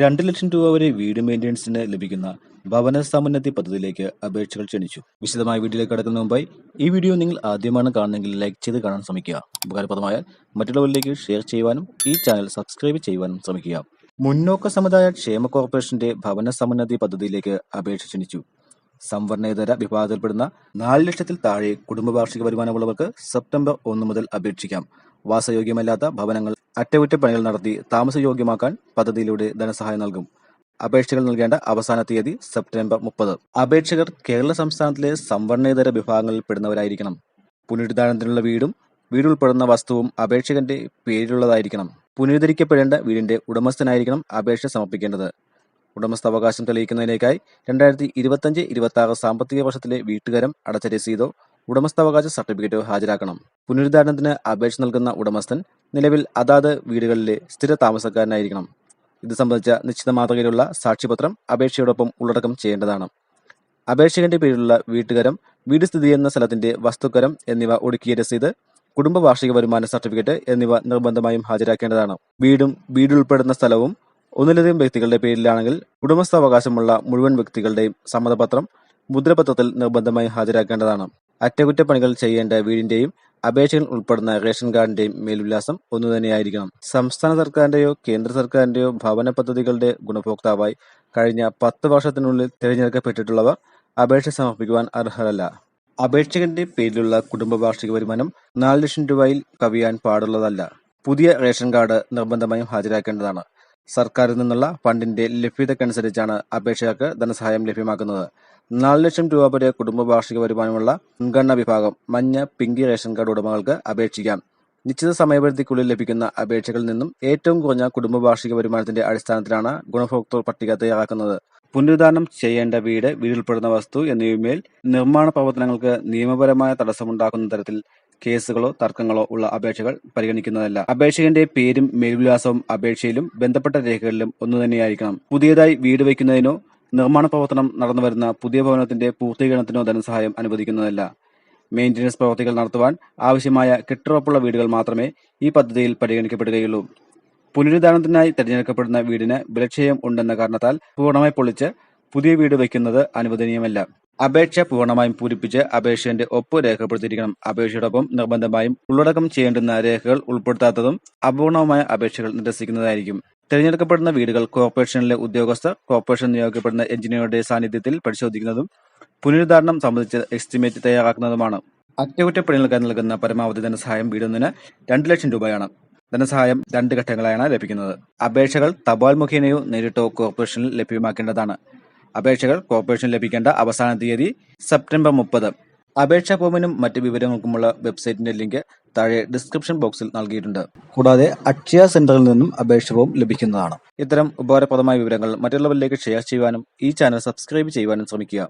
രണ്ട് ലക്ഷം രൂപ വരെ വീട് മെയിന്റനൻസിന് ലഭിക്കുന്ന ഭവന സമുന്നതി പദ്ധതിയിലേക്ക് അപേക്ഷകൾ ക്ഷണിച്ചു. വിശദമായ വീഡിയോയിലേക്ക് കടക്കുന്ന മുമ്പായി ഈ വീഡിയോ നിങ്ങൾ ആദ്യമാണ് കാണുന്നതെങ്കിൽ ലൈക്ക് ചെയ്ത് കാണാൻ ശ്രമിക്കുക. ഉപകാരപ്രദമായ മറ്റുള്ളവരിലേക്ക് ഷെയർ ചെയ്യുവാനും ഈ ചാനൽ സബ്സ്ക്രൈബ് ചെയ്യുവാനും ശ്രമിക്കുക. മുന്നോക്ക സമുദായ ക്ഷേമ കോർപ്പറേഷന്റെ ഭവന സമുന്നതി പദ്ധതിയിലേക്ക് അപേക്ഷ ക്ഷണിച്ചു. സംവരണേതര വിഭാഗത്തിൽപ്പെടുന്ന നാല് ലക്ഷത്തിൽ താഴെ കുടുംബ വാർഷിക വരുമാനമുള്ളവർക്ക് സെപ്റ്റംബർ ഒന്ന് മുതൽ അപേക്ഷിക്കാം. വാസയോഗ്യമല്ലാത്ത ഭവനങ്ങൾ അറ്റകുറ്റപ്പണികൾ നടത്തി താമസയോഗ്യമാക്കാൻ പദ്ധതിയിലൂടെ ധനസഹായം നൽകും. അപേക്ഷകൾ നൽകേണ്ട അവസാന തീയതി സെപ്റ്റംബർ മുപ്പത്. അപേക്ഷകർ കേരള സംസ്ഥാനത്തിലെ സംവരണേതര വിഭാഗങ്ങളിൽ പെടുന്നവരായിരിക്കണം. പുനരുദ്ധാരണത്തിനുള്ള വീടും വീടുൾപ്പെടുന്ന വസ്തുവും അപേക്ഷകന്റെ പേരിലുള്ളതായിരിക്കണം. പുനരുദ്ധരിക്കപ്പെടേണ്ട വീടിന്റെ ഉടമസ്ഥനായിരിക്കണം അപേക്ഷ സമർപ്പിക്കേണ്ടത്. ഉടമസ്ഥാവകാശം തെളിയിക്കുന്നതിനേക്കായി രണ്ടായിരത്തി ഇരുപത്തഞ്ച് ഇരുപത്തി ആറ് സാമ്പത്തിക വർഷത്തിലെ വീട്ടുകരം അടച്ച രസീതോ ഉടമസ്ഥാവകാശ സർട്ടിഫിക്കറ്റ് ഹാജരാക്കണം. പുനരുദ്ധാരണത്തിന് അപേക്ഷ നൽകുന്ന ഉടമസ്ഥൻ നിലവിൽ അതാത് വീടുകളിലെ സ്ഥിര താമസക്കാരനായിരിക്കണം ഇത് സംബന്ധിച്ച നിശ്ചിത മാതൃകയിലുള്ള സാക്ഷ്യപത്രം അപേക്ഷയോടൊപ്പം ഉള്ളടക്കം ചെയ്യേണ്ടതാണ്. അപേക്ഷകന്റെ പേരിലുള്ള വീട്ടുകരം വീട് സ്ഥിതി ചെയ്യുന്ന സ്ഥലത്തിന്റെ വസ്തുക്കരം എന്നിവ ഒടുക്കിയ രസീത് കുടുംബ വാർഷിക വരുമാന സർട്ടിഫിക്കറ്റ് എന്നിവ നിർബന്ധമായും ഹാജരാക്കേണ്ടതാണ്. വീടും വീടുൾപ്പെടുന്ന സ്ഥലവും ഒന്നിലധികം വ്യക്തികളുടെ പേരിലാണെങ്കിൽ ഉടമസ്ഥാവകാശമുള്ള മുഴുവൻ വ്യക്തികളുടെയും സമ്മതപത്രം മുദ്രപത്രത്തിൽ നിർബന്ധമായി ഹാജരാക്കേണ്ടതാണ്. അറ്റകുറ്റപ്പണികൾ ചെയ്യേണ്ട വീടിന്റെയും അപേക്ഷയിൽ ഉൾപ്പെടുന്ന റേഷൻ കാർഡിന്റെയും മേൽവിലാസം ഒന്നുതന്നെയായിരിക്കണം. സംസ്ഥാന സർക്കാരിന്റെയോ കേന്ദ്ര സർക്കാരിന്റെയോ ഭവന പദ്ധതികളുടെ ഗുണഭോക്താവായി കഴിഞ്ഞ പത്ത് വർഷത്തിനുള്ളിൽ തിരഞ്ഞെടുക്കപ്പെട്ടിട്ടുള്ളവർ അപേക്ഷ സമർപ്പിക്കുവാൻ അർഹരല്ല. അപേക്ഷകന്റെ പേരിലുള്ള കുടുംബ വാർഷിക വരുമാനം നാല് ലക്ഷം രൂപയിൽ കവിയാൻ പാടുള്ളതല്ല. പുതിയ റേഷൻ കാർഡ് നിർബന്ധമായും ഹാജരാക്കേണ്ടതാണ്. സർക്കാരിൽ നിന്നുള്ള ഫണ്ടിന്റെ ലഭ്യതക്കനുസരിച്ചാണ് അപേക്ഷകർക്ക് ധനസഹായം ലഭ്യമാക്കുന്നത്. നാല് ലക്ഷം രൂപ വരെ കുടുംബ വാർഷിക വരുമാനമുള്ള മുൻഗണന വിഭാഗം മഞ്ഞ പിങ്കി റേഷൻ കാർഡ് ഉടമകൾക്ക് അപേക്ഷിക്കാം. നിശ്ചിത സമയപരിധിക്കുള്ളിൽ ലഭിക്കുന്ന അപേക്ഷകളിൽ നിന്നും ഏറ്റവും കുറഞ്ഞ കുടുംബ വാർഷിക വരുമാനത്തിന്റെ അടിസ്ഥാനത്തിലാണ് ഗുണഭോക്തൃ പട്ടിക തയ്യാറാക്കുന്നത്. പുനരുദ്ധാരണം ചെയ്യേണ്ട വീട് വീടുൾപ്പെടുന്ന വസ്തു എന്നിവയുമേൽ നിർമ്മാണ പ്രവർത്തനങ്ങൾക്ക് നിയമപരമായ തടസ്സമുണ്ടാക്കുന്ന തരത്തിൽ കേസുകളോ തർക്കങ്ങളോ ഉള്ള അപേക്ഷകൾ പരിഗണിക്കുന്നതല്ല. അപേക്ഷകന്റെ പേരും മേൽവിലാസവും അപേക്ഷയിലും ബന്ധപ്പെട്ട രേഖകളിലും ഒന്നുതന്നെയായിരിക്കണം. പുതിയതായി വീട് വയ്ക്കുന്നതിനോ നിർമ്മാണ പ്രവർത്തനം നടന്നുവരുന്ന പുതിയ ഭവനത്തിന്റെ പൂർത്തീകരണത്തിനോ ധനസഹായം അനുവദിക്കുന്നതല്ല. മെയിന്റനൻസ് പ്രവർത്തികൾ നടത്തുവാൻ ആവശ്യമായ കെട്ടുറപ്പുള്ള വീടുകൾ മാത്രമേ ഈ പദ്ധതിയിൽ പരിഗണിക്കപ്പെടുകയുള്ളൂ. പുനരുദ്ധാരണത്തിനായി തിരഞ്ഞെടുക്കപ്പെടുന്ന വീടിന് ബലക്ഷയം ഉണ്ടെന്ന കാരണത്താൽ പൂർണമായി പൊളിച്ച് പുതിയ വീട് വയ്ക്കുന്നത് അനുവദനീയമല്ല. അപേക്ഷ പൂർണമായും പൂരിപ്പിച്ച് അപേക്ഷന്റെ ഒപ്പ് രേഖപ്പെടുത്തിയിരിക്കണം. അപേക്ഷയോടൊപ്പം നിർബന്ധമായും ഉള്ളടക്കം ചെയ്യേണ്ടുന്ന രേഖകൾ ഉൾപ്പെടുത്താത്തതും അപൂർണവുമായ അപേക്ഷകൾ നിരസിക്കുന്നതായിരിക്കും. തിരഞ്ഞെടുക്കപ്പെടുന്ന വീടുകൾ കോർപ്പറേഷനിലെ ഉദ്യോഗസ്ഥർ കോർപ്പറേഷൻ നിയോഗിക്കപ്പെടുന്ന എഞ്ചിനീയറുടെ സാന്നിധ്യത്തിൽ പരിശോധിക്കുന്നതും പുനരുദ്ധാരണം സംബന്ധിച്ച് എസ്റ്റിമേറ്റ് തയ്യാറാക്കുന്നതുമാണ്. അറ്റകുറ്റപ്പണികൾക്ക് നൽകുന്ന പരമാവധി ധനസഹായം വീടുന്നതിന് രണ്ട് ലക്ഷം രൂപയാണ്. ധനസഹായം രണ്ട് ഘട്ടങ്ങളായാണ് ലഭിക്കുന്നത്. അപേക്ഷകൾ തപാൽ മുഖേനയോ നേരിട്ടോ കോർപ്പറേഷനിൽ ലഭ്യമാക്കേണ്ടതാണ്. അപേക്ഷകൾ കോർപ്പറേഷനിൽ ലഭിക്കേണ്ട അവസാന തീയതി സെപ്റ്റംബർ മുപ്പത്. അപേക്ഷാ ഫോമിനും മറ്റ് വിവരങ്ങൾക്കുമുള്ള വെബ്സൈറ്റിന്റെ ലിങ്ക് താഴെ ഡിസ്ക്രിപ്ഷൻ ബോക്സിൽ നൽകിയിട്ടുണ്ട്. കൂടാതെ അക്ഷയ സെന്ററിൽ നിന്നും അപേക്ഷ ഫോം ലഭിക്കുന്നതാണ്. ഇത്തരം ഉപകാരപ്രദമായ വിവരങ്ങൾ മറ്റുള്ളവരിലേക്ക് ഷെയർ ചെയ്യുവാനും ഈ ചാനൽ സബ്സ്ക്രൈബ് ചെയ്യുവാനും ശ്രമിക്കുക.